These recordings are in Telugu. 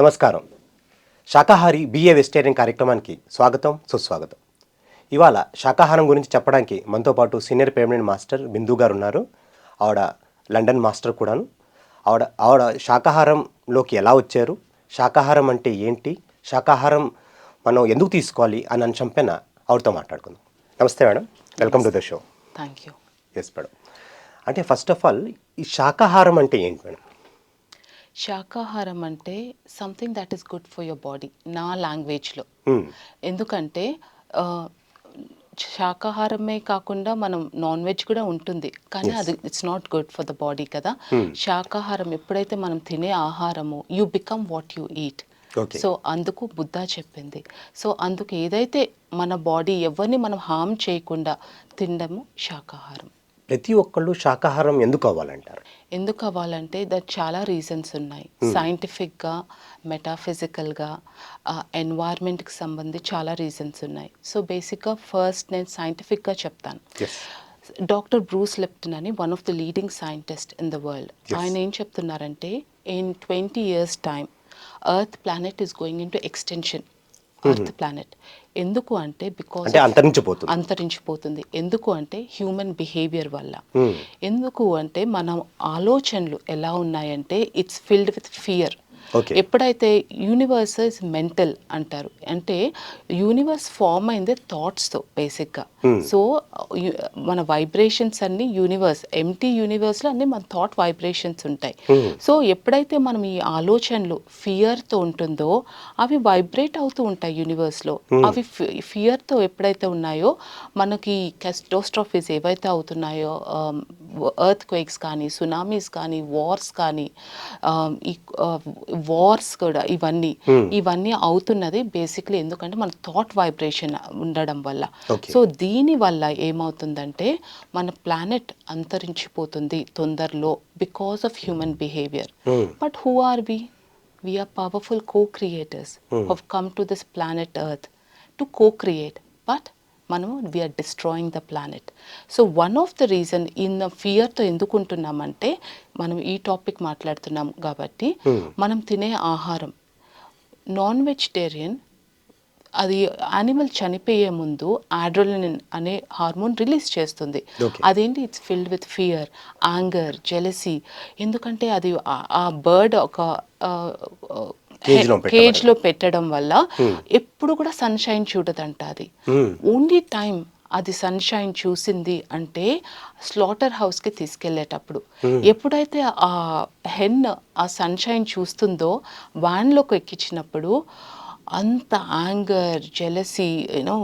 నమస్కారం. శాకాహారి బిఏ వెజిటేరియన్ కార్యక్రమానికి స్వాగతం సుస్వాగతం. ఇవాళ శాకాహారం గురించి చెప్పడానికి మనతో పాటు సీనియర్ పేమెంట్ మాస్టర్ బిందు గారు ఉన్నారు ఆవిడ లండన్ మాస్టర్ కూడాను. ఆవిడ ఆవిడ శాకాహారంలోకి ఎలా వచ్చారు? శాకాహారం అంటే ఏంటి? శాకాహారం మనం ఎందుకు తీసుకోవాలి అని అని చంపిన ఆవిడతో మాట్లాడుకుందాం. నమస్తే madam. Welcome to the show thank you yes madam అంటే ఫస్ట్ ఆఫ్ ఆల్ ఈ శాకాహారం అంటే ఏంటి మేడం? శాకాహారం అంటే something that is good for your body నా లాంగ్వేజ్లో Hmm. ఎందుకంటే శాకాహారమే కాకుండా మనం నాన్ వెజ్ కూడా ఉంటుంది. కానీ అది it's not good for the body కదా. శాకాహారం ఎప్పుడైతే మనం తినే ఆహారము you become what you eat. So అందుకు బుద్ధ చెప్పింది. సో అందుకు ఏదైతే మన బాడీ ఎవరిని మనం హామ్ చేయకుండా తినడము శాకాహారం. ప్రతి ఒక్కళ్ళు శాకాహారం ఎందుకు అవ్వాలంటారు? ఎందుకు అవ్వాలంటే దట్ చాలా రీజన్స్ ఉన్నాయి. సైంటిఫిక్గా మెటాఫిజికల్గా ఎన్వైర్న్మెంట్కి సంబంధించి చాలా రీజన్స్ ఉన్నాయి. సో బేసిక్గా ఫస్ట్ నేను సైంటిఫిక్గా చెప్తాను. డాక్టర్ బ్రూస్ లిప్టన్ అని one of the leading scientist in the world. ఆయన ఏం చెప్తున్నారంటే in twenty years time earth planet is going into extension. Earth planet ఎందుకు అంటే బికాస్ అంతరించిపోతుంది. అంతరించిపోతుంది. ఎందుకు అంటే హ్యూమన్ బిహేవియర్ వల్ల. Hmm. ఎందుకు అంటే మన ఆలోచనలు ఎలా ఉన్నాయంటే ఇట్స్ ఫిల్డ్ విత్ ఫియర్. ఎప్పుడైతే యూనివర్స్ ఇస్ మెంటల్ అంటారు అంటే యూనివర్స్ ఫామ్ అయిందే థాట్స్తో బేసిక్గా సో మన వైబ్రేషన్స్ అన్ని యూనివర్స్ ఎంటీ యూనివర్స్లో అన్ని మన థాట్ వైబ్రేషన్స్ ఉంటాయి. సో ఎప్పుడైతే మనం ఈ ఆలోచనలు ఫియర్తో ఉంటుందో అవి వైబ్రేట్ అవుతూ ఉంటాయి యూనివర్స్లో అవి ఫియర్తో ఎప్పుడైతే ఉన్నాయో మనకి కెస్టోస్ట్రాఫీస్ ఏవైతే అవుతున్నాయో ఎర్త్ క్వేక్స్ కానీ సునామీస్ కానీ వార్స్ కానీ um, ఈ వార్స్ కూడా ఇవన్నీ. ఇవన్నీ అవుతున్నది బేసిక్లీ ఎందుకంటే మన థాట్ వైబ్రేషన్ ఉండడం వల్ల. సో దీని వల్ల ఏమవుతుందంటే మన ప్లానెట్ అంతరించిపోతుంది తొందరలో because of human behaviour Hmm. But who are we we're powerful co creators have come to this planet earth to co create but మనము we're destroying the planet so one of the reason in ఫియర్తో ఎందుకు ఉంటున్నామంటే మనం ఈ టాపిక్ మాట్లాడుతున్నాం కాబట్టి మనం తినే ఆహారం. నాన్ వెజిటేరియన్ అది యానిమల్ చనిపోయే ముందు ఆడ్రోలిన్ అనే హార్మోన్ రిలీజ్ చేస్తుంది. అదేంటి? It's filled with fear anger jealousy ఎందుకంటే అది ఆ- బర్డ్ ఒక కేజ్లో పెట్టడం వల్ల ఎప్పుడు కూడా సన్షైన్ చూడదంట అది. ఓన్లీ టైం అది సన్షైన్ చూసింది అంటే స్లాటర్ హౌస్కి తీసుకెళ్ళేటప్పుడు ఎప్పుడైతే ఆ హెన్ ఆ సన్షైన్ చూస్తుందో వ్యాన్లోకి ఎక్కించినప్పుడు అంత anger jealousy you know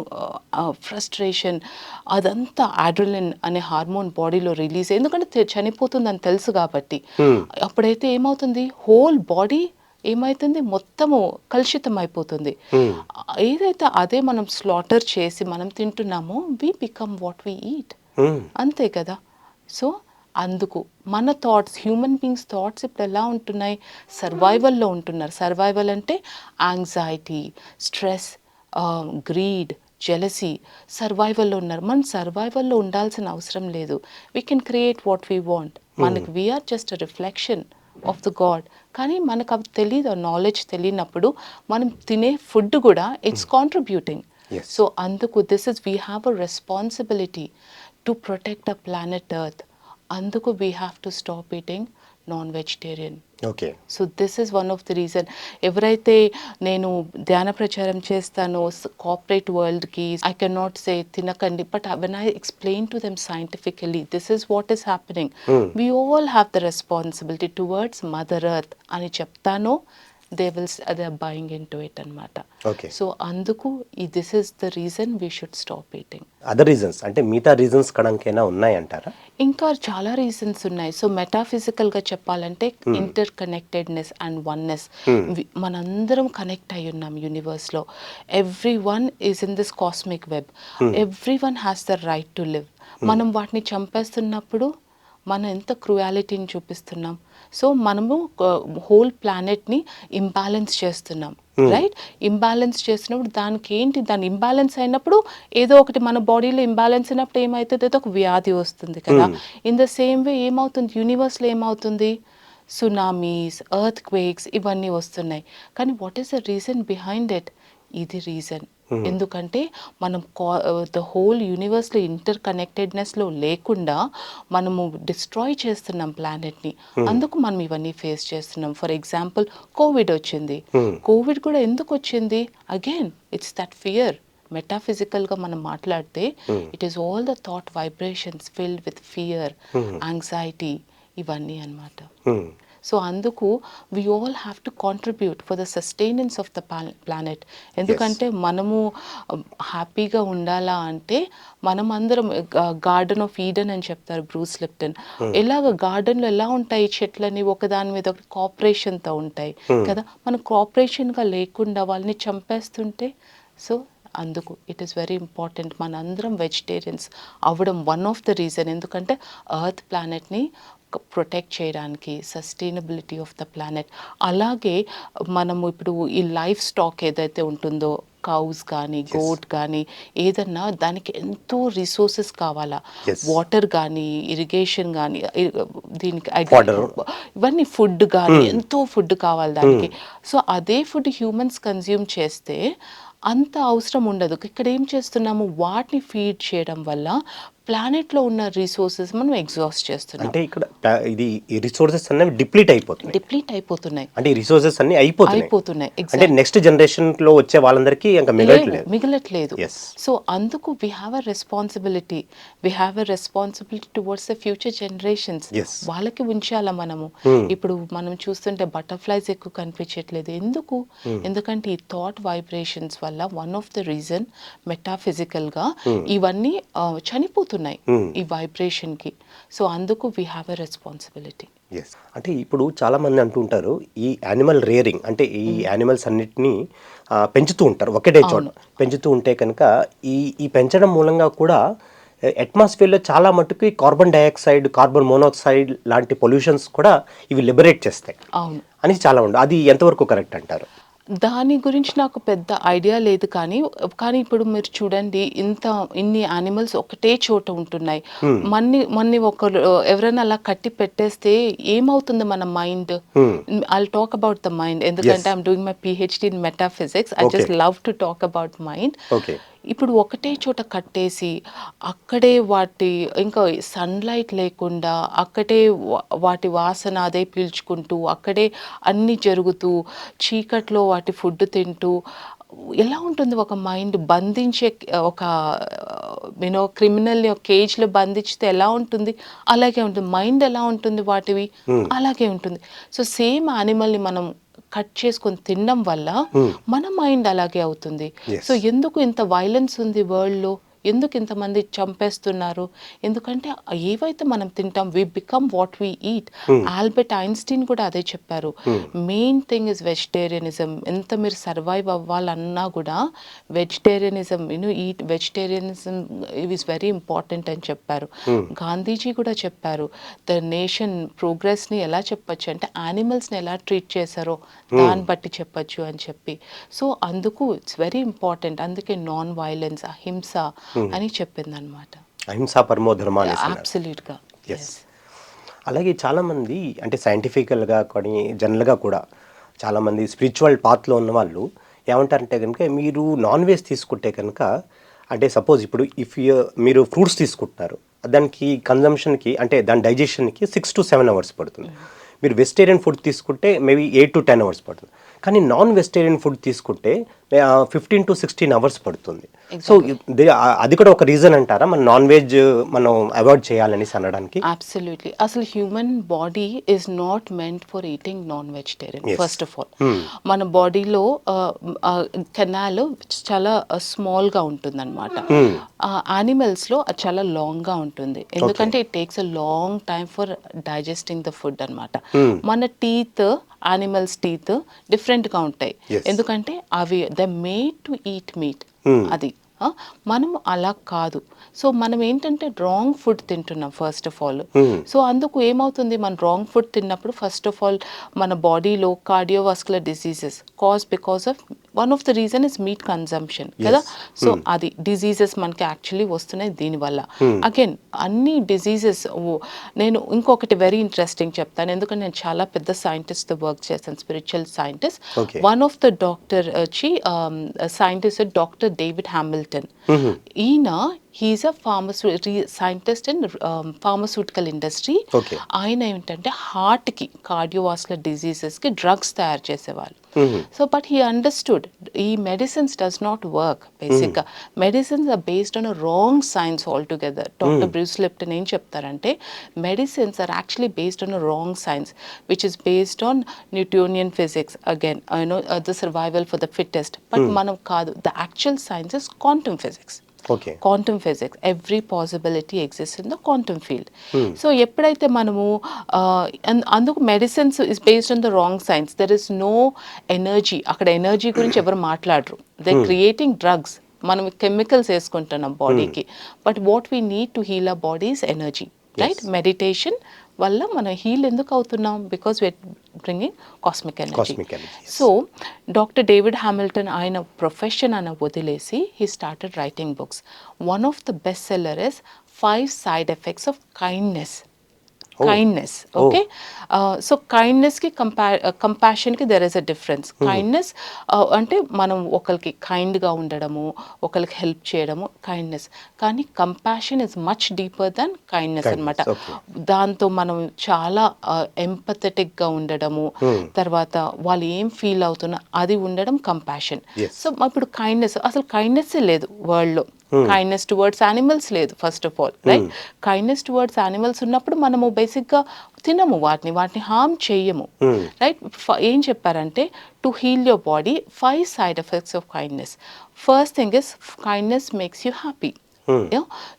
frustration అదంతా ఆడ్రలిన్ అనే హార్మోన్ బాడీలో రిలీజ్ ఎందుకంటే చనిపోతుందని తెలుసు కాబట్టి. అప్పుడైతే ఏమవుతుంది? హోల్ బాడీ ఏమవుతుంది మొత్తము కలుషితం అయిపోతుంది ఏదైతే అదే మనం స్లాటర్ చేసి మనం తింటున్నామో we become what we eat Hmm. అంతే కదా? సో అందుకు మన థాట్స్ హ్యూమన్ బీయింగ్స్ థాట్స్ ఇప్పుడు ఎలా ఉంటున్నాయి? సర్వైవల్లో ఉంటున్నారు. సర్వైవల్ అంటే యాంగ్జైటీ స్ట్రెస్ గ్రీడ్ జెలసీ సర్వైవల్లో ఉన్నారు. మనం సర్వైవల్లో ఉండాల్సిన అవసరం లేదు. We can create what we want మనకి we're just reflection of the God కానీ మనకు అవి తెలియదు నాలెడ్జ్ తెలియనప్పుడు మనం తినే ఫుడ్ కూడా ఇట్స్ కాంట్రిబ్యూటింగ్. సో అందుకు this is we have a responsibility to protect a planet earth అందుకు we have to stop eating non vegetarian okay so this is one of the reason ఎవరైతే నేను ధ్యాన ప్రచారం చేస్తానో కార్పొరేట్ వరల్డ్కి ఐ కెన్ నాట్ సే తినకండి but when I explain to them scientifically this is what is happening we all have the responsibility towards mother earth అని చెప్తాను they will they buying into it అనమాట ఓకే సో అందుకు ఈ this is the reason we should stop eating other reasons అంటే మిగతా రీజన్స్ కనుకైనా ఉన్నాయంటారా? ఇంకా చాలా రీజన్స్ ఉన్నాయి. సో మెటాఫిజికల్గా చెప్పాలంటే ఇంటర్ కనెక్టెడ్నెస్ అండ్ వన్నెస్ మనందరం కనెక్ట్ అయి ఉన్నాం యూనివర్స్లో everyone is in this cosmic web everyone has the right to live మనం వాటిని చంపేస్తున్నప్పుడు మనం ఎంత క్రుయాలిటీని చూపిస్తున్నాం? సో మనము హోల్ ప్లానెట్ని ఇంబ్యాలెన్స్ చేస్తున్నాం రైట్ ఇంబ్యాలెన్స్ చేసినప్పుడు దానికి ఏంటి? దాని ఇంబ్యాలెన్స్ అయినప్పుడు ఏదో ఒకటి మన బాడీలో ఇంబ్యాలెన్స్ అయినప్పుడు ఏమవుతుంది ఏదో ఒక వ్యాధి వస్తుంది కదా. ఇన్ ద సేమ్ వే ఏమవుతుంది? యూనివర్స్లో ఏమవుతుంది? సునామీస్ ఎర్త్ క్వేక్స్ ఇవన్నీ వస్తున్నాయి. కానీ what is the reason behind it ఇది రీజన్ ఎందుకంటే మనం ద హోల్ యూనివర్స్లో ఇంటర్ కనెక్టెడ్నెస్లో లేకుండా మనము డిస్ట్రాయ్ చేస్తున్నాం ప్లానెట్ని అందుకు మనం ఇవన్నీ ఫేస్ చేస్తున్నాం. ఫర్ ఎగ్జాంపుల్ కోవిడ్ వచ్చింది. కోవిడ్ కూడా ఎందుకు వచ్చింది? అగైన్ ఇట్స్ దట్ ఫియర్ మెటాఫిజికల్గా మనం మాట్లాడితే it is all the thought vibrations filled with fear anxiety ఇవన్నీ అన్నమాట. Hmm. సో అందుకు we all have to contribute for the sustenance of the planet ఎందుకంటే మనము హ్యాపీగా ఉండాలా అంటే మనం అందరం గార్డెన్ ఆఫ్ ఈడెన్ అని చెప్తారు బ్రూస్ లిప్టన్ ఎలాగ గార్డెన్లో ఎలా ఉంటాయి? చెట్లని ఒకదాని మీద ఒకటి కోఆపరేషన్తో ఉంటాయి. కదా? మనం కోఆపరేషన్గా లేకుండా వాళ్ళని చంపేస్తుంటే సో అందుకు ఇట్ ఈస్ వెరీ ఇంపార్టెంట్ మనందరం వెజిటేరియన్స్ అవ్వడం వన్ ఆఫ్ ద రీజన్ ఎందుకంటే ఎర్త్ ప్లానెట్ని ప్రొటెక్ట్ చేయడానికి సస్టైనబిలిటీ ఆఫ్ ద ప్లానెట్ అలాగే మనము ఇప్పుడు ఈ లైఫ్ స్టాక్ ఏదైతే ఉంటుందో కౌస్ కానీ గోట్ కానీ ఏదన్నా దానికి ఎంతో రిసోర్సెస్ కావాలా. వాటర్ కానీ ఇరిగేషన్ కానీ దీనికి. ఇవన్నీ ఫుడ్ కానీ ఎంతో ఫుడ్ కావాలి దానికి. సో అదే ఫుడ్ హ్యూమన్స్ కన్జ్యూమ్ చేస్తే అంత అవసరం ఉండదు. ఇక్కడ ఏం చేస్తున్నాము? వాటిని ఫీడ్ చేయడం వల్ల ప్లానెట్లో ఉన్న రిసోర్సెస్ మనం ఎగ్జాస్ట్ చేస్తున్నాం. అంటే ఇక్కడ ఇది రిసోర్సెస్ అనేవి డిప్లీట్ అయిపోతున్నాయి. డిప్లీట్ అయిపోతున్నాయి. అంటే రిసోర్సెస్ అన్ని అయిపోతున్నాయి. అయిపోతున్నాయి అంటే. నెక్స్ట్ జనరేషన్లో వచ్చే వాళ్ళందరికీ ఇంకా లేదు, మిగలట్లేదు. మిగలట్లేదు. సో అందుకు we have a responsibility we have a responsibility towards the future generations. వాళ్ళకి ఉంచాలా మనము? ఇప్పుడు మనం చూస్తుంటే బటర్ఫ్లైస్ ఎక్కువ కనిపించట్లేదు. ఎందుకు? ఎందుకంటే ఈ థాట్ వైబ్రేషన్స్ వల్ల వన్ ఆఫ్ ద రీజన్ మెటాఫిజికల్గా ఇవన్నీ ఆ, చనిపోతున్నాయి ఈ వైబ్రేషన్కి సో అందుకు we have a responsibility yes అంటే ఇప్పుడు చాలా మంది అంటుంటారు ఈ యానిమల్ రేరింగ్ అంటే ఈ యానిమల్స్ అన్నిటినీ ఆ, పెంచుతూ ఉంటారు ఒకటే చోట పెంచుతూ ఉంటే కనుక ఈ ఈ పెంచడం మూలంగా కూడా అట్మాస్ఫియర్లో చాలా మటుకు కార్బన్ డైఆక్సైడ్ కార్బన్ మోనాక్సైడ్ లాంటి పొల్యూషన్స్ కూడా ఇవి లిబరేట్ చేస్తాయి. అవును. అని చాలా ఉండదు అది ఎంతవరకు కరెక్ట్ అంటారు? దాని గురించి నాకు పెద్ద ఐడియా లేదు కానీ కానీ ఇప్పుడు మీరు చూడండి ఇంత ఇన్ని యానిమల్స్ ఒకటే చోట ఉంటున్నాయి. మన్ని మన్ని ఒకరు ఎవరైనా అలా కట్టి పెట్టేస్తే ఏమవుతుంది మన mind I talk about the mind ఎందుకంటే I'm doing my PhD in metaphysics I just. Love to talk about mind ఇప్పుడు ఒకటే చోట కట్టేసి అక్కడే వాటి ఇంకా సన్లైట్ లేకుండా అక్కడే వాటి వాసన అదే పీల్చుకుంటూ అక్కడే అన్నీ జరుగుతూ చీకట్లో వాటి ఫుడ్ తింటూ ఎలా ఉంటుంది ఒక మైండ్ బంధించే ఒక యూనో క్రిమినల్ని ఒక కేజ్లో బంధించితే ఎలా ఉంటుంది? అలాగే ఉంటుంది. మైండ్ ఎలా ఉంటుంది వాటివి? అలాగే ఉంటుంది. సో సేమ్ యానిమల్ని మనం కట్ చేసుకొని తినడం వల్ల మన మైండ్ అలాగే అవుతుంది. సో ఎందుకు ఇంత వైలెన్స్ ఉంది వరల్డ్లో ఎందుకు ఇంతమంది చంపేస్తున్నారు? ఎందుకంటే ఏవైతే మనం తింటాం we become what we eat Albert Einstein కూడా అదే చెప్పారు. మెయిన్ థింగ్ ఇస్ వెజిటేరియనిజం ఎంత మీరు సర్వైవ్ అవ్వాలన్నా కూడా vegetarianism you know eat vegetarianism is very important అని చెప్పారు. గాంధీజీ కూడా చెప్పారు ద నేషన్ ప్రోగ్రెస్ని ఎలా చెప్పొచ్చు? అంటే యానిమల్స్ని ఎలా ట్రీట్ చేశారో? దాన్ని బట్టి చెప్పొచ్చు అని చెప్పి. సో అందుకు ఇట్స్ వెరీ ఇంపార్టెంట్ అందుకే నాన్ వైలెన్స్ అహింస అని చెప్పింది అనమాట అహింసా పరమో ధర్మ. అబ్సల్యూట్గా ఎస్ అలాగే చాలామంది అంటే సైంటిఫికల్గా కానీ జనరల్గా కూడా చాలామంది స్పిరిచువల్ పాత్లో ఉన్న వాళ్ళు ఏమంటారంటే కనుక మీరు నాన్ వెజ్ తీసుకుంటే కనుక అంటే సపోజ్ ఇప్పుడు ఇఫ్ మీరు ఫ్రూట్స్ తీసుకుంటున్నారు దానికి కన్జంప్షన్కి అంటే దాని డైజెషన్కి సిక్స్ టు సెవెన్ అవర్స్ పడుతుంది. మీరు వెజిటేరియన్ ఫుడ్ తీసుకుంటే maybe eight to ten hours పడుతుంది. కానీ నాన్ వెజిటేరియన్ ఫుడ్ తీసుకుంటే ఫిఫ్టీన్ టు సిక్స్టీన్ అవర్స్ పడుతుంది. సో అది కూడా ఒక రీజన్ అంటారా? మన నాన్ వెజ్ మనం అవాయిడ్ చేయాలనేసి అనడానికి? అబ్సల్యూట్లీ అసలు human body is not meant for eating non vegetarian. First of all మన బాడీలో కెనాల్ చాలా స్మాల్గా ఉంటుంది అనమాట యానిమల్స్లో అది చాలా లాంగ్గా ఉంటుంది. ఎందుకంటే it takes a long time for digesting the food అనమాట మన టీత్ యానిమల్స్ టీత్ డిఫరెంట్గా ఉంటాయి. Yes. ఎందుకంటే అవి they made to eat meat. అది ఆ, మనం అలా కాదు. సో మనం ఏంటంటే రాంగ్ ఫుడ్ తింటున్నాం ఫస్ట్ ఆఫ్ ఆల్ సో అందుకు ఏమవుతుంది? మనం రాంగ్ ఫుడ్ తిన్నప్పుడు ఫస్ట్ ఆఫ్ ఆల్ మన బాడీలో cardiovascular diseases cause because of one of the reason is meat consumption కదా? సో అది డిజీజెస్ మనకి యాక్చువల్లీ వస్తున్నాయి దీనివల్ల అగైన్ అన్ని డిజీజెస్ నేను ఇంకొకటి వెరీ ఇంట్రెస్టింగ్ చెప్తాను. ఎందుకంటే నేను చాలా పెద్ద సైంటిస్ట్తో వర్క్ చేస్తాను spiritual scientist. One of the doctor వచ్చి సైంటిస్ట్ డాక్టర్ డేవిడ్ హ్యామిల్టన్ ఈయన he is a pharma scientist in pharmaceutical industry Okay. ఆయన ఏంటంటే హార్ట్కి కార్డియోవాస్కులర్ డిజీజెస్కి డ్రగ్స్ తయారు చేసేవాళ్ళు. సో బట్ హీ అండర్స్టూడ్ ఈ మెడిసిన్స్ డస్ నాట్ వర్క్ బేసిక్గా medicines are based on wrong science all together doctor Bruce Lipton ఏం చెప్తారంటే medicines are actually based on wrong science which is based on Newtonian physics again you know the survival for the fittest but మనం కాదు the actual science is quantum physics quantum physics every possibility exist in the quantum field so ఎప్పుడైతే మనము అందుకు medicines is based on the wrong science there is no energy అక్కడ ఎనర్జీ గురించి ఎవరు మాట్లాడరు. దే క్రియేటింగ్ డ్రగ్స్ మనం కెమికల్స్ వేసుకుంటున్నాం బాడీకి but what we need to heal a body is energy right meditation వల్ల మనం హీల్ ఎందుకు అవుతున్నాం? Because we're bringing cosmic energy Cosmic energy, yes. So doctor David Hamilton ఆయన ప్రొఫెషన్ అని వదిలేసి he started writing books one of the best seller is five side effects of kindness kindness okay so కైండ్నెస్కి కంపా కంపాషన్కి there is a difference kindness అంటే మనం ఒకరికి కైండ్గా ఉండడము ఒకరికి హెల్ప్ చేయడము కైండ్నెస్ కానీ compassion is much deeper than kindness అనమాట. దాంతో మనం చాలా ఎంపథెటిక్గా ఉండడము. తర్వాత వాళ్ళు ఏం ఫీల్ అవుతున్నా అది ఉండడం కంపాషన్. సో ఇప్పుడు కైండ్నెస్ అసలు కైండ్నెస్ లేదు వరల్డ్లో కైండ్నెస్ టువర్డ్స్ యానిమల్స్ లేదు first of all right kindness towards animals ఉన్నప్పుడు మనము బేసిక్గా తినము వాటిని వాటిని హార్మ్ చెయ్యము రైట్ ఏం చెప్పారంటే to heal your body five side effects of kindness first thing is kindness makes you happy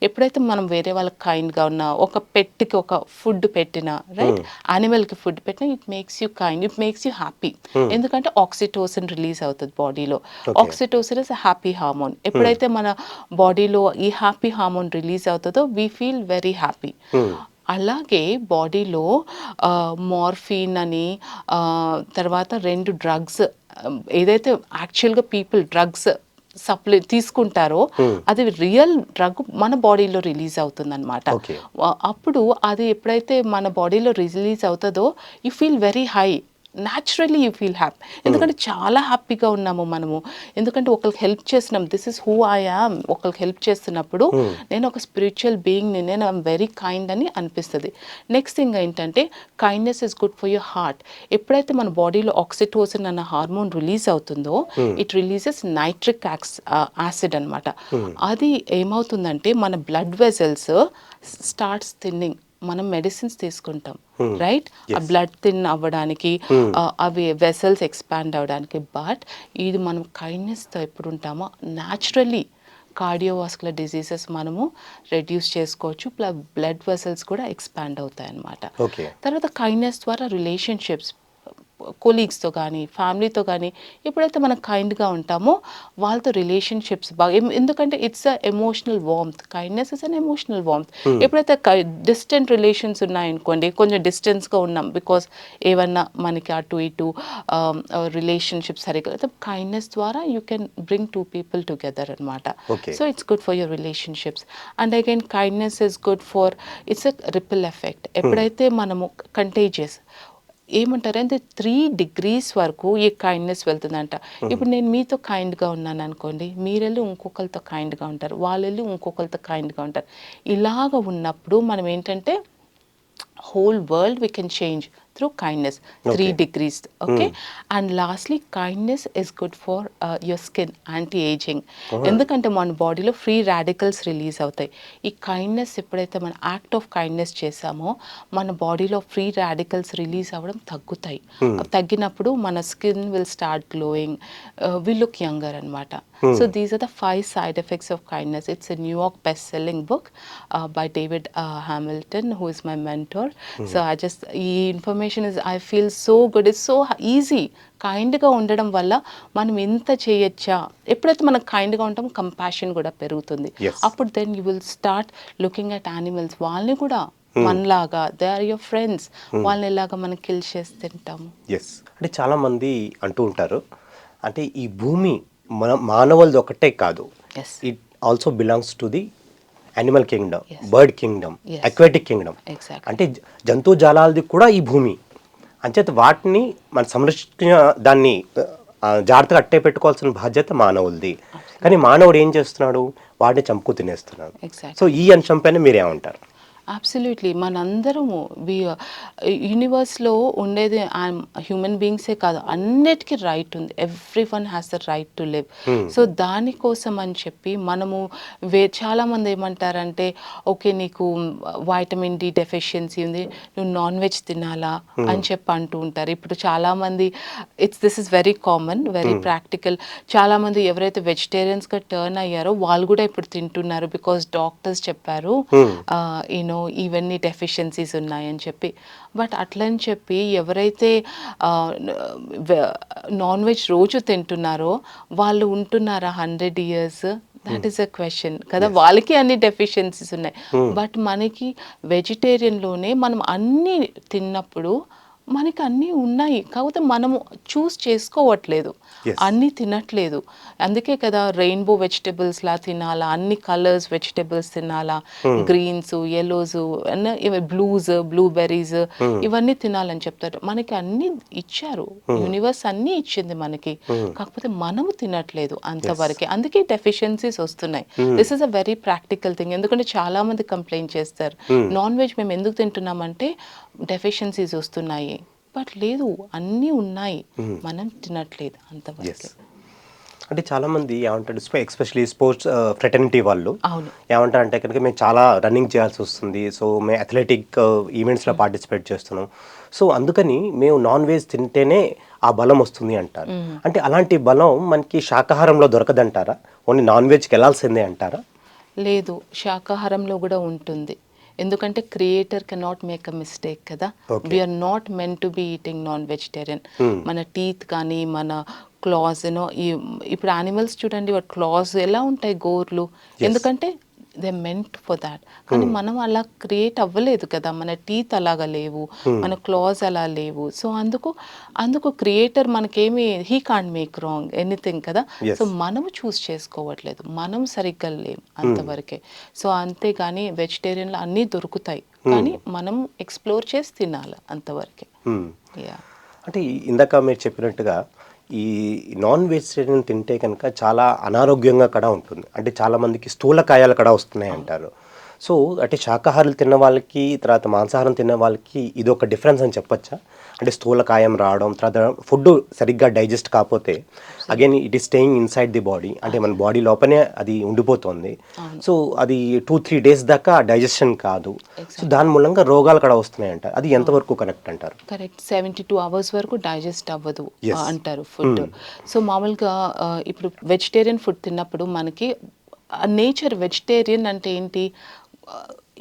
ఎప్పుడైతే మనం వేరే వాళ్ళకి కైండ్గా ఉన్నా ఒక పెట్కి ఒక ఫుడ్ పెట్టినా రైట్ యానిమల్కి ఫుడ్ పెట్టినా it makes you kind it makes you happy ఎందుకంటే ఆక్సిటోసిన్ రిలీజ్ అవుతుంది బాడీలో ఆక్సిటోసిన్ ఇస్ హ్యాపీ హార్మోన్ ఎప్పుడైతే మన బాడీలో ఈ హ్యాపీ హార్మోన్ రిలీజ్ అవుతుందో వీ ఫీల్ వెరీ హ్యాపీ అలాగే బాడీలో మార్ఫిన్ అని తర్వాత రెండు డ్రగ్స్ ఏదైతే యాక్చువల్గా పీపుల్ డ్రగ్స్ సప్లై తీసుకుంటారో అది రియల్ డ్రగ్ మన బాడీలో రిలీజ్ అవుతుంది అనమాట. అప్పుడు అది ఎప్పుడైతే మన బాడీలో రిలీజ్ అవుతుందో you feel very high naturally you feel happy ఎందుకంటే చాలా హ్యాపీగా ఉన్నాము మనము. ఎందుకంటే ఒకరికి హెల్ప్ చేస్తున్నాం. This is who I am ఒకరికి హెల్ప్ చేస్తున్నప్పుడు నేను ఒక స్పిరిచువల్ బీయింగ్ని నేను ఐమ్ వెరీ కైండ్ అని అనిపిస్తుంది. నెక్స్ట్ థింగ్ ఏంటంటే kindness is good for your heart ఎప్పుడైతే మన బాడీలో ఆక్సిటోసిన్ అన్న హార్మోన్ రిలీజ్ అవుతుందో ఇట్ రిలీజెస్ నైట్రిక్ యాసిడ్ అన్నమాట. అది ఏమవుతుందంటే మన బ్లడ్ వెజల్స్ స్టార్ట్స్ థిన్నింగ్ మనం మెడిసిన్స్ తీసుకుంటాం రైట్ ఆ బ్లడ్ థిన్ అవ్వడానికి ఆ, అవి వెసల్స్ ఎక్స్పాండ్ అవ్వడానికి బట్ ఇది మనం కైండ్నెస్తో ఎప్పుడు ఉంటామో న్యాచురలీ కార్డియోవాస్కులర్ డిసీజెస్ మనము రెడ్యూస్ చేసుకోవచ్చు. ప్లస్ బ్లడ్ వెసల్స్ కూడా ఎక్స్పాండ్ అవుతాయి అన్నమాట. తర్వాత కైండ్నెస్ ద్వారా రిలేషన్షిప్స్ కొలీగ్స్తో కానీ ఫ్యామిలీతో కానీ ఎప్పుడైతే మనం కైండ్గా ఉంటామో వాళ్ళతో రిలేషన్షిప్స్ బాగా ఎందుకంటే it's a emotional warmth kindness is an emotional warmth ఎప్పుడైతే డిస్టెంట్ రిలేషన్స్ ఉన్నాయనుకోండి కొంచెం డిస్టెన్స్గా ఉన్నాం బికాస్ ఏమన్నా మనకి అటు ఇటు రిలేషన్షిప్ సరిగ్గా అయితే కైండ్నెస్ ద్వారా you can bring two people together అనమాట. So it's good for your relationships and again kindness is good for it's a ripple effect ఎప్పుడైతే మనము కంటేజియస్ ఏమంటారంటే త్రీ డిగ్రీస్ వరకు ఈ కైండ్నెస్ వెళ్తుందంట. ఇప్పుడు నేను మీతో కైండ్గా ఉన్నాను అనుకోండి మీరెళ్ళి ఇంకొకరితో కైండ్గా ఉంటారు వాళ్ళు వెళ్ళి ఇంకొకరితో కైండ్గా ఉంటారు. ఇలాగ ఉన్నప్పుడు మనం ఏంటంటే whole world we can change. Through kindness three Okay. degrees okay? And lastly kindness is good for uh, your skin anti-aging. ఎందుకంటే మన బాడీలో ఫ్రీ రాడికల్స్ రిలీజ్ అవుతాయి. ఈ కైండ్నెస్ ఎప్పుడైతే మన యాక్ట్ ఆఫ్ కైండ్నెస్ చేసామో మన బాడీలో ఫ్రీ రాడికల్స్ రిలీజ్ అవ్వడం తగ్గుతాయి. అవి తగ్గినప్పుడు మన skin will start glowing will look younger అనమాట so these are the five side effects of kindness it's a New York best selling book by David Hamilton who is my mentor so I just ఈ information is I feel so good it's so easy కైండ్గా ఉండడం వల్ల మనం ఎంత చేయొచ్చా? ఎప్పుడైతే మనం కైండ్గా ఉంటామో కంపాషన్ కూడా పెరుగుతుంది. అప్పుడు then you will start looking at animals వాళ్ళని కూడా మనలాగా దే ఆర్ యువర్ ఫ్రెండ్స్ వాళ్ళని ఎలాగా మనం కిల్ చేసి తింటాము? ఎస్ అంటే చాలామంది అంటూ ఉంటారు అంటే ఈ భూమి మన మానవులది ఒకటే కాదు. Yes it also belongs to the animal kingdom. Bird kingdom. Aquatic kingdom అంటే జంతు జాలాలది కూడా ఈ భూమి. అంచేత వాటిని మన సంరక్షణ దాన్ని జాగ్రత్తగా అట్టే పెట్టుకోవాల్సిన బాధ్యత మానవులది. కానీ మానవుడు ఏం చేస్తున్నాడు? వాటిని చంపుకు తినేస్తున్నాడు. సో ఈ అంశం పైన మీరేమంటారు? అబ్సల్యూట్లీ మనందరము యూనివర్స్లో ఉండేది హ్యూమన్ బీయింగ్సే కాదు. అన్నిటికీ రైట్ ఉంది. Everyone has the right to live so దానికోసం అని చెప్పి మనము వే చాలామంది ఏమంటారంటే ఓకే నీకు వైటమిన్ డి డెఫిషియన్సీ ఉంది. నువ్వు నాన్ వెజ్ తినాలా అని చెప్పి అంటూ ఉంటారు. ఇప్పుడు చాలామంది it's this is very common very practical చాలామంది ఎవరైతే వెజిటేరియన్స్గా టర్న్ అయ్యారో వాళ్ళు కూడా ఇప్పుడు తింటున్నారు. బికాస్ డాక్టర్స్ చెప్పారు యూనో ఇవన్నీ డెఫిషియన్సీస్ ఉన్నాయని చెప్పి. బట్ అట్లని చెప్పి ఎవరైతే నాన్ వెజ్ రోజు తింటున్నారో వాళ్ళు ఉంటున్నారా hundred years that is a question కదా వాళ్ళకి అన్ని డెఫిషియన్సీస్ ఉన్నాయి. బట్ మనకి వెజిటేరియన్లోనే మనం అన్నీ తిన్నప్పుడు మనకి అన్నీ ఉన్నాయి. కాకపోతే మనము చూస్ చేసుకోవట్లేదు. అన్నీ తినట్లేదు. అందుకే కదా రెయిన్బో వెజిటబుల్స్ లా తినాలా అన్ని కలర్స్ వెజిటబుల్స్ తినాలా గ్రీన్స్ ఎల్లోస్ బ్లూస్ బ్లూబెర్రీస్ ఇవన్నీ తినాలని చెప్తారు. మనకి అన్ని ఇచ్చారు. యూనివర్స్ అన్ని ఇచ్చింది మనకి. కాకపోతే మనము తినట్లేదు అంతవరకే. అందుకే డెఫిషియన్సీస్ వస్తున్నాయి. This is a very practical thing ఎందుకంటే చాలా మంది కంప్లైంట్ చేస్తారు. నాన్ వెజ్ మేము ఎందుకు తింటున్నామంటే డెఫిషియన్సీస్ వస్తున్నాయి. బట్ లేదు అన్నీ ఉన్నాయి. మనం తినట్లేదు అంతవరకు. అంటే చాలా మంది ఏమంటారు ఎస్పెషలీ స్పోర్ట్స్ ఫ్రెటర్నిటీ వాళ్ళు ఏమంటారు అంటే కనుక మేము చాలా రన్నింగ్ చేయాల్సి వస్తుంది. సో మేము అథ్లెటిక్ ఈవెంట్స్లో పార్టిసిపేట్ చేస్తున్నాం. సో అందుకని మేము నాన్ వెజ్ తింటేనే ఆ బలం వస్తుంది అంటారు. అంటే అలాంటి బలం మనకి శాకాహారంలో దొరకదంటారా? ఓన్లీ నాన్ వెజ్కి వెళ్ళాల్సిందే అంటారా? లేదు శాకాహారంలో కూడా ఉంటుంది. ఎందుకంటే creator cannot make a mistake కదా. We're not meant to be eating non vegetarian మన టీత్ కానీ మన క్లాస్ యూనో ఈ ఇప్పుడు యానిమల్స్ చూడండి వాటి క్లాస్ ఎలా ఉంటాయి? గోర్లు. ఎందుకంటే దే మెంట్ ఫర్ దాట్ కానీ మనం అలా క్రియేట్ అవ్వలేదు కదా. మన టీత్ అలాగా లేవు మన క్లాస్ అలా లేవు. సో అందుకు అందుకు క్రియేటర్ మనకేమి he can't make wrong anything కదా. సో మనము చూస్ చేసుకోవట్లేదు. మనం సరిగ్గా లేం అంతవరకే. సో అంతేగాని వెజిటేరియన్లో అన్నీ దొరుకుతాయి. కానీ మనం ఎక్స్ప్లోర్ చేసి తినాలి అంతవరకే. Hmm. అంటే ఇందాక మీరు చెప్పినట్టుగా ఈ నాన్ వెజిటేరియన్ తింటే కనుక చాలా అనారోగ్యంగా కూడా ఉంటుంది. అంటే చాలామందికి స్థూలకాయాలు కూడా వస్తున్నాయి అంటారు. సో అంటే శాకాహారులు తిన్న వాళ్ళకి తర్వాత మాంసాహారం తిన్న వాళ్ళకి ఇది ఒక డిఫరెన్స్ అని చెప్పొచ్చా? అంటే స్థూలకాయం రావడం తర్వాత ఫుడ్ సరిగ్గా డైజెస్ట్ కాకపోతే again it is staying inside the body అంటే మన బాడీ లోపలనే అది ఉండిపోతుంది. సో అది టూ త్రీ డేస్ దాకా డైజెషన్ కాదు. సో దాని మూలంగా రోగాలు కూడా వస్తున్నాయి అంటారు అది ఎంతవరకు కరెక్ట్ అంటారు? కరెక్ట్. సెవెంటీ టూ అవర్స్ వరకు డైజెస్ట్ అవ్వదు అంటారు ఫుడ్. సో మామూలుగా ఇప్పుడు వెజిటేరియన్ ఫుడ్ తిన్నప్పుడు మనకి నేచర్ వెజిటేరియన్ అంటే ఏంటి?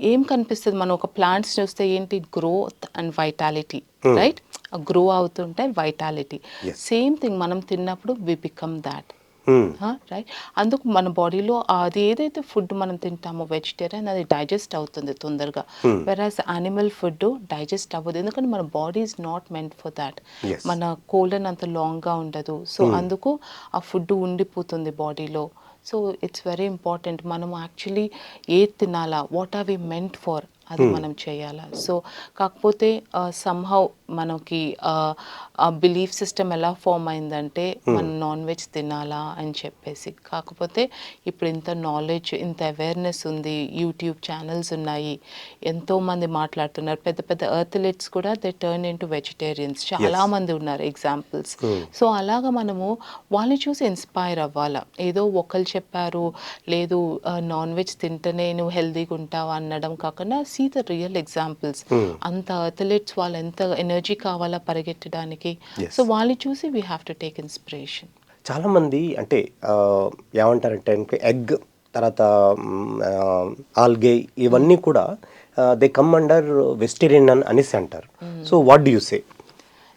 ఏం కనిపిస్తుంది? మనం ఒక ప్లాంట్స్ చూస్తే ఏంటి? Growth and vitality right grow అవుతుంటే వైటాలిటీ. సేమ్ థింగ్ మనం తిన్నప్పుడు we become that Hmm. Right అందుకు మన బాడీలో అది ఏదైతే ఫుడ్ మనం తింటామో వెజిటేరియన్ అది డైజెస్ట్ అవుతుంది తొందరగా. వెరాజ్ యానిమల్ ఫుడ్ డైజెస్ట్ అవ్వదు. ఎందుకంటే మన body is not meant for that. మన కోల్డన్ అంత లాంగ్గా ఉండదు. సో అందుకు ఆ ఫుడ్ ఉండిపోతుంది బాడీలో సో ఇట్స్ వెరీ ఇంపార్టెంట్ మనం యాక్చువల్లీ ఏది తినాలా? What are we meant for అది మనం చేయాలా? సో కాకపోతే సమ్హౌ మనకి ఆ బిలీఫ్ సిస్టమ్ ఎలా ఫామ్ అయిందంటే మనం నాన్ వెజ్ తినాలా అని చెప్పేసి. కాకపోతే ఇప్పుడు ఇంత నాలెడ్జ్ ఇంత అవేర్నెస్ ఉంది యూట్యూబ్ ఛానల్స్ ఉన్నాయి ఎంతో మంది మాట్లాడుతున్నారు పెద్ద పెద్ద అథ్లెట్స్ కూడా they turn into vegetarians చాలా మంది ఉన్నారు ఎగ్జాంపుల్స్ సో అలాగా మనము వాళ్ళని చూసి ఇన్స్పైర్ అవ్వాలా? ఏదో ఒకళ్ళు చెప్పారు లేదు నాన్ వెజ్ తింటేనే నువ్వు హెల్దీగా ఉంటావు? అనడం కాకుండా సీ ద రియల్ ఎగ్జాంపుల్స్ అంత అథ్లెట్స్ వాళ్ళు ఎంత ఎనర్జీ కావాలా పరిగెత్తడానికి. సో వాళ్ళని చూసి we have to take inspiration చాలా మంది అంటే ఏమంటారంటే ఎగ్ తర్వాత ఆల్గే ఇవన్నీ కూడా దే కమ్ అండర్ వెజిటేరియన్ అని అనేసి అంటారు. So what do you say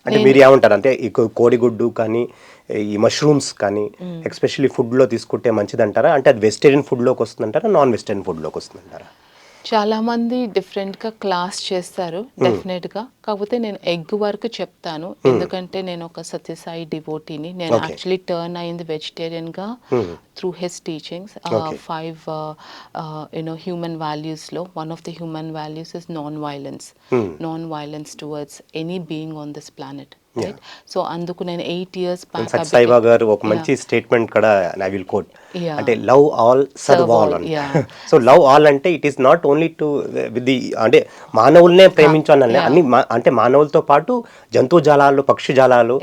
అంటే మీరు ఏమంటారు? అంటే ఈ కోడిగుడ్డు కానీ ఈ మష్రూమ్స్ కానీ ఎస్పెషల్లీ ఫుడ్లో తీసుకుంటే మంచిది అంటారా అంటే అది వెజిటేరియన్ ఫుడ్లోకి వస్తుందంటారా నాన్ వెజిటేరియన్ ఫుడ్లోకి వస్తుందంటారా? చాలా మంది డిఫరెంట్గా క్లాస్ చేస్తారు డెఫినెట్గా కాకపోతే నేను ఎగ్ వరకు చెప్తాను ఎందుకంటే నేను ఒక సత్యసాయి డివోటీని నేను. యాక్చువల్లీ టర్న్ అయింది వెజిటేరియన్గా through his teachings. Five you know human వాల్యూస్లో one of the human values is non violence. Non violence towards any being on this planet. Right so అందుకు నేను ఎయిట్ ఇయర్స్ గారు ఒక మంచి స్టేట్మెంట్ కూడా ఐ విల్ కోట్. అంటే love all serve all. So love all అంటే it is not only to with the అంటే మానవులనే ప్రేమించు అని Yeah. అన్ని అంటే మానవులతో పాటు జంతు జాలాలు పక్షి జాలాలు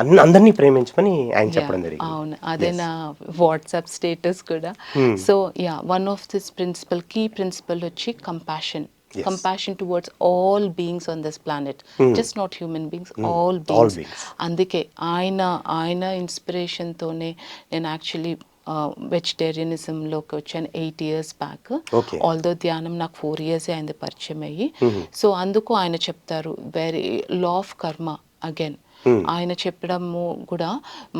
అన్ని అందరినీ ప్రేమించమని ఆయన చెప్పడం జరిగింది. అవును. అదే నా వాట్సాప్ స్టేటస్ కూడా. So ya one of this principle key principle వచ్చి compassion Yes. Compassion towards all beings on this planet just not human beings all All beings beings. అందుకే ఆయన ఆయన ఇన్స్పిరేషన్తోనే నేను యాక్చువల్లీ వెజిటేరియనిజంలోకి వచ్చాను eight years back Okay. Although ధ్యానం నాకు ఫోర్ ఇయర్స్ అయింది పరిచయం అయ్యి సో అందుకు ఆయన చెప్తారు very law of karma again ఆయన చెప్పడము కూడా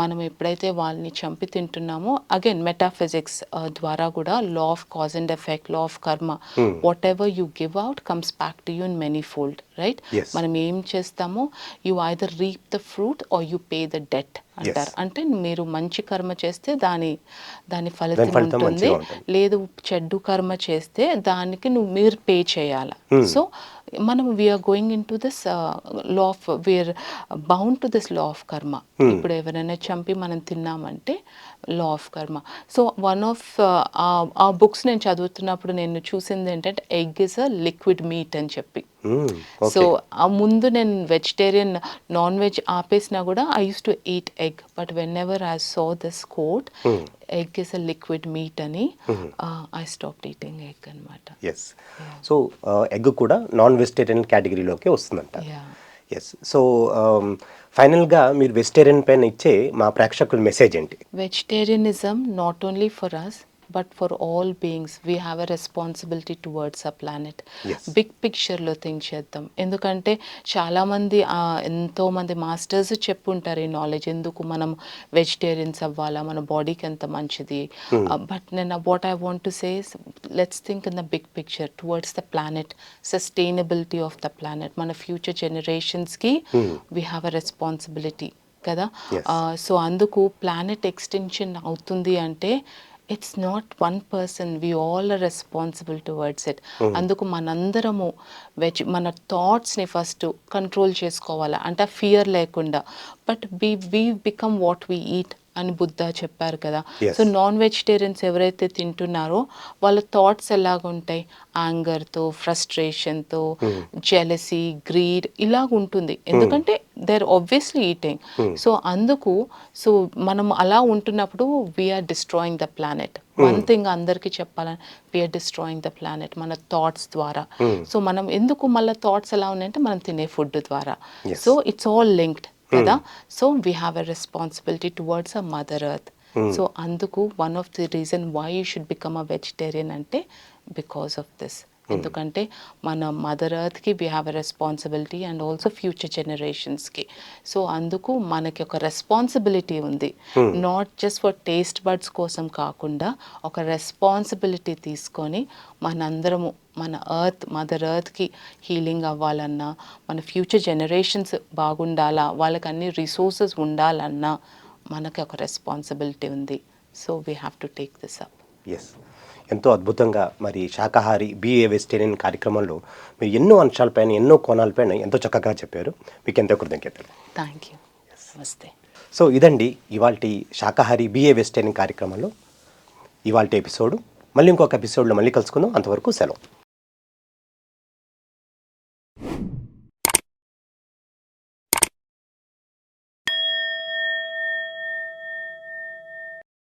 మనం ఎప్పుడైతే వాళ్ళని చంపి తింటున్నామో అగైన్ మెటాఫిజిక్స్ ద్వారా కూడా law of cause and effect law of karma whatever you give out comes back to you in many fold right. మనం ఏం చేస్తామో you either reap the fruit or you pay the debt అంటారు. అంటే మీరు మంచి కర్మ చేస్తే దాని దాని ఫలితం ఉంటుంది. లేదు చెడ్డు కర్మ చేస్తే దానికి నువ్వు మీరు పే చేయాలి? సో మనం we're going into this law of we're bound to this law of karma ఇప్పుడు ఎవరైనా చంపి మనం తిన్నామంటే law of karma so one of ఆ బుక్స్ నేను చదువుతున్నప్పుడు నేను చూసింది ఏంటంటే egg is a liquid meat అని చెప్పి. Hmm, so okay. ఆ ముందు నేను వెజిటేరియన్ నాన్ వెజ్ ఆపేసినా కూడా I use to eat egg but whenever I saw this quote egg is a liquid meat అని ఐ స్టాప్ ఈటింగ్ ఎగ్ అనమాట ఎస్ సో ఎగ్ కూడా నాన్ వెజిటేరియన్ కేటగిరీలోకి వస్తుందంట. ఎస్ సో ఫైనల్గా మీరు వెజిటేరియన్ పైన ఇచ్చే మా ప్రేక్షకుల మెసేజ్ ఏంటి? Vegetarianism not only for us for all beings we have a responsibility towards our planet. Yes. Big పిక్చర్లో థింక్ చేద్దాం. ఎందుకంటే చాలామంది ఎంతో మంది మాస్టర్స్ చెప్పుంటారు ఈ నాలెడ్జ్ ఎందుకు మనం వెజిటేరియన్స్ అవ్వాలా? మన బాడీకి ఎంత మంచిది? బట్ నేను what I want to say let's think in the big picture towards the planet sustainability of the planet మన ఫ్యూచర్ జనరేషన్స్కి వీ హ్యావ్ అ రెస్పాన్సిబిలిటీ కదా. సో అందుకు ప్లానెట్ ఎక్స్టెన్షన్ అవుతుంది అంటే it's not one person we all are responsible towards it అందుకు మనందరము వెజ్ మన థాట్స్ని ఫస్ట్ కంట్రోల్ చేసుకోవాలి. అంటే ఫియర్ లేకుండా. But be we become what we eat అని బుద్ధ చెప్పారు కదా. సో నాన్ వెజిటేరియన్స్ ఎవరైతే తింటున్నారో వాళ్ళ థాట్స్ ఎలాగుంటాయి యాంగర్తో ఫ్రస్ట్రేషన్తో జెలసీ గ్రీడ్ ఇలాగ ఉంటుంది. ఎందుకంటే they are obviously eating so అందుకు సో మనం అలా ఉంటున్నప్పుడు we're destroying the planet one thing అందరికీ చెప్పాలని వీఆర్ డిస్ట్రాయింగ్ ద ప్లానెట్ మన థాట్స్ ద్వారా. సో మనం ఎందుకు మళ్ళీ థాట్స్ ఎలా ఉన్నాయంటే మనం తినే ఫుడ్ ద్వారా. సో ఇట్స్ ఆల్ లింక్డ్ కదా? So we have a responsibility towards a mother earth so అందుకు one of the reason why you should become a vegetarian అంటే బికాస్ ఆఫ్ దిస్ ఎందుకంటే మన mother ఎర్త్కి we have a responsibility and also future జనరేషన్స్కి so అందుకు మనకి ఒక రెస్పాన్సిబిలిటీ ఉంది. Not just for taste buds కోసం కాకుండా ఒక రెస్పాన్సిబిలిటీ తీసుకొని మనందరము మన ఎర్త్ మదర్ ఎర్త్కి హీలింగ్ అవ్వాలన్నా మన ఫ్యూచర్ జనరేషన్స్ బాగుండాలా వాళ్ళకి అన్ని రిసోర్సెస్ ఉండాలన్నా మనకి ఒక రెస్పాన్సిబిలిటీ ఉంది. So we have to take this up yes ఎంతో అద్భుతంగా మరి శాకాహారి బీఏ వెజిటేరియన్ కార్యక్రమంలో మీరు ఎన్నో అంశాలపైన ఎన్నో కోణాలపైన ఎంతో చక్కగా చెప్పారు. మీకు ఎంతో కృతజ్ఞతలు థ్యాంక్ యూ నమస్తే సో ఇదండి ఇవాళ శాకాహారి బీఏ వెజిటేరియన్ కార్యక్రమంలో ఇవాళ ఎపిసోడు. మళ్ళీ ఇంకొక ఎపిసోడ్లో మళ్ళీ కలుసుకుందాం. అంతవరకు సెలవు.